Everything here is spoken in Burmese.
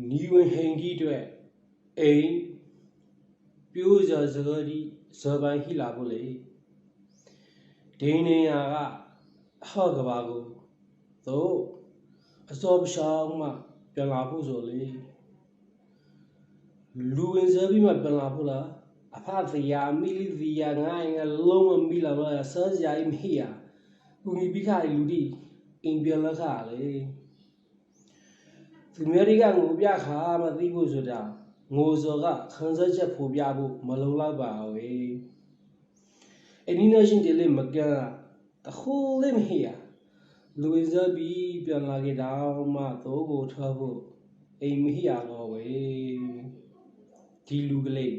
နီဝင်ဟင်ကြီးအတွက်အိမ်ပြိုးစစကတိဇော်ပိုင်ဟိလာဖို့လေဒိနေယာကဟော့ကဘာကိုသို့အစောပရှောင်းမှပြန်လာဖို့ဆိုလေလူဝင်စပြီးမှပြန်လာဖို့လားအဖသယာမီလီသယာငိုင်းငလုံးမမီလာတော့ဆာစရာမဟီယာကူမီပိခါလူဒီအင်ပြန်လက်ခါလေ သူများတွေကငိုပြခါမသိဘူးဆိုတာငိုစော်ကခန်းစားချက်ဖို့ပြဖို့မလုံလောက်ပါဝေအနီနာရှင်တလေမကန်တခုလေးမဟိယလူဝင်စားပြီးပြန်လာခဲ့တော့မှသိုးကိုထွက်ဖို့အိမ်မဟိယတော့ဝေဒီလူကလေး